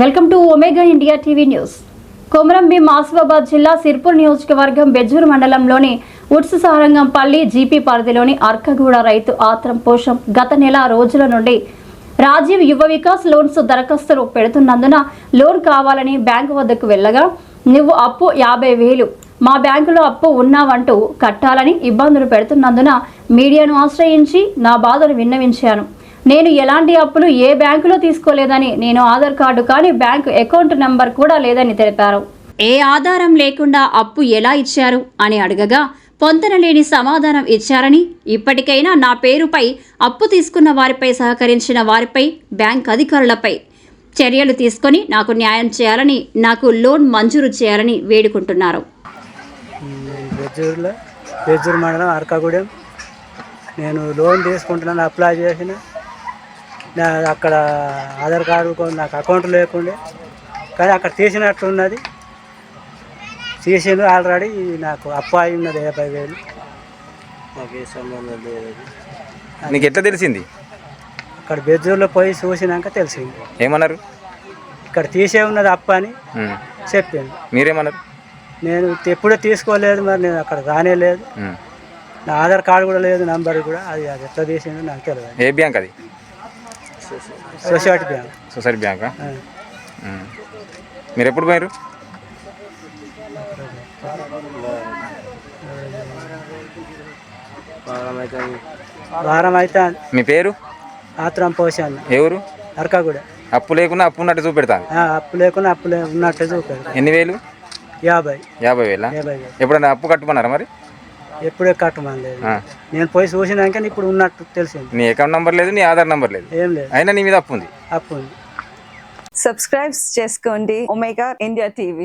Welcome to Omega India TV news. Komaram Bheem Asifabad జిల్లా సిర్పూర్ నియోజకవర్గం బెజ్జూరు మండలంలోని ఉట్సు సారంగంపల్లి జీపీ పరిధిలోని అర్కగూడ రైతు ఆత్రం పోషం గత నెల రోజుల నుండి రాజీవ్ యువ వికాస్ లోన్స్ దరఖాస్తులు పెడుతున్నందున లోన్ కావాలని బ్యాంకు వద్దకు వెళ్ళగా నువ్వు అప్పు యాభై వేలు మా బ్యాంకులో అప్పు ఉన్నావంటూ కట్టాలని ఇబ్బందులు పెడుతున్నందున మీడియాను ఆశ్రయించి నా బాధను విన్నవించాను. నేను ఎలాంటి అప్పులు ఏ బ్యాంకులో తీసుకోలేదని నేను ఆధార్ కార్డు కానీ బ్యాంకు అకౌంట్ నంబర్ కూడా లేదని తెలిపారు. ఏ ఆధారం లేకుండా అప్పు ఎలా ఇచ్చారు అని అడగగా పొంతనలేని సమాధానం ఇచ్చారని ఇప్పటికైనా నా పేరుపై అప్పు తీసుకున్న వారిపై సహకరించిన వారిపై బ్యాంక్ అధికారులపై చర్యలు తీసుకొని నాకు న్యాయం చేయాలని నాకు లోన్ మంజూరు చేయాలని వేడుకుంటున్నారు. నేను లోన్ తీసుకుంటున్నాను అప్లై చేసిన. నా అక్కడ ఆధార్ కార్డు నాకు అకౌంట్ లేకుండే. కానీ అక్కడ తీసినట్టు ఉన్నది తీసిండ్రు ఆల్రెడీ నాకు అప్పు అయి ఉన్నది యాభై వేలు. నాకు ఏ సంబంధం లేదు నీకు ఎట్లా తెలిసింది? అక్కడ బెజ్జూరులో పోయి చూసినాక తెలిసింది. ఏమన్నారు? ఇక్కడ తీసే ఉన్నది అప్పు అని ఉమ్. చెప్పింది మీరేమన్నారు? నేను ఎప్పుడూ తీసుకోలేదు మరి నేను అక్కడ రానే లేదు. నా ఆధార్ కార్డు కూడా లేదు నంబర్ కూడా. అది అది ఎట్లా తీసిందో నాకు తెలియదు ఏ బ్యాంక్ అది? Society bank. సొసైటీ బ్యాంకా. మీరు ఎప్పుడు పోయారు వారం అయితే మీ పేరు? ఆత్రం పోసాను ఏ ఊరు అరకా కూడా అప్పు లేకుండా అప్పు ఉన్నట్టు చూపెడతాను అప్పు లేకుండా అప్పు ఉన్నట్టు చూపాడు ఎన్ని వేలు? యాభై. యాభై వేలు. ఎప్పుడన్నా అప్పు కట్టుకున్నారా మరి? ఎప్పుడే కట్టమని లేదు. నేను పోయి చూసినాక ఇప్పుడు ఉన్నట్టు తెలిసింది. నీ అకౌంట్ నంబర్ లేదు నీ ఆధార్ నంబర్ లేదు. ఏం లేదు. అయినా నీ మీద అప్పు ఉంది. అప్పు ఉంది. సబ్స్క్రైబ్ చేసుకోండి. Omega India TV